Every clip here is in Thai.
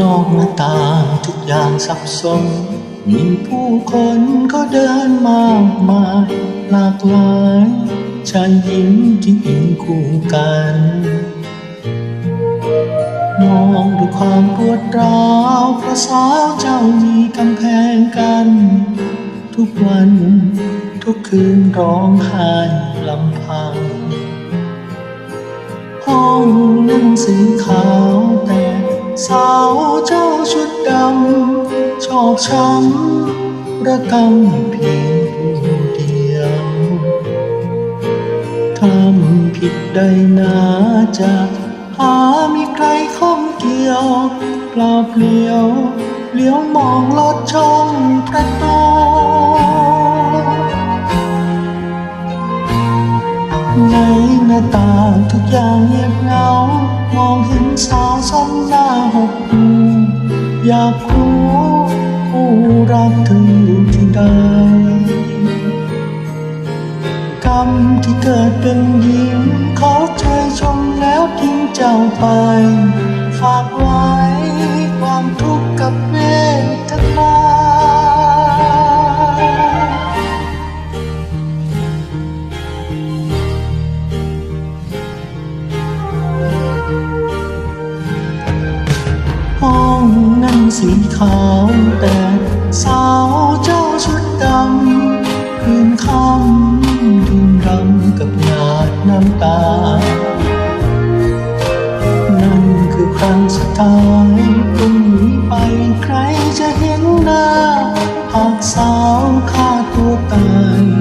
นอกหน้าต่างทุกอย่างสับสน มีผู้คนก็เดินมากมายหลากหลายชายหญิงที่อิงคู่กัน มองด้วยความปวดร้าวเพราะสาวเจ้ามีกำแพงกัน ทุกวันทุกคืนร้องไห้ลำพัง ห้องนั้นสีขาวแต่ สาวเจ้าชุดดำชอกช้ำระกำเพียงผู้เดียวทำผิดใดนาจะหามีใครข้องเกี่ยวเปล่าเปลี่ยวเลี้ยวมองลอดช่องประตูใน หน้าต่างทุกอย่างเงียบเหงา มองเห็นสาวซ้ำหน้าหกหูอยากรู้ผู้รักเธออยู่ที่ใดกรรมที่เกิดเป็นหญิงขอใจชมแล้วทิ้งเจ้าไป สีขาวแต่สาวเจ้าชุดดำคืนคำดื่มดำกับหยาดน้ำตา นั่นคือครั้งสุดท้ายพรุ่งนี้ไปใครจะเห็นหน้า หากสาวฆ่าตัวตาย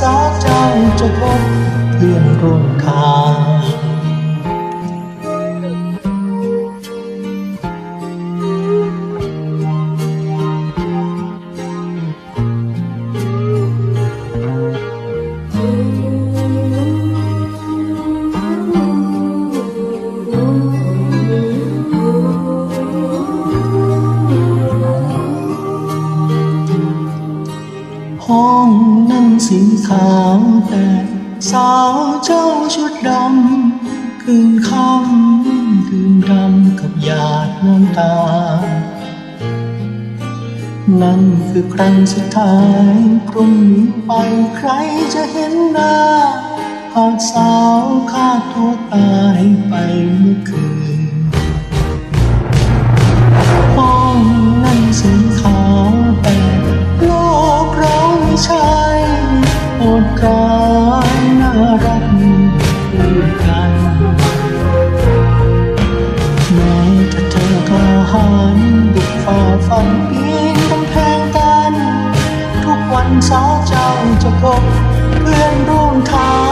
สาวเจ้าจะพบเพื่อนร่วมทาง ห้องนั้นสีขาวแต่สาวเจ้าชุดดำคืนคำดื่มดำกับหยาดน้ำตา นั่นคือครั้งสุดท้ายพรุ่งนี้ไปใครจะเห็นหน้าหากสาวฆ่าตัวตายไปเมื่อคืน สาวเจ้าจะพบเพื่อนร่วมทาง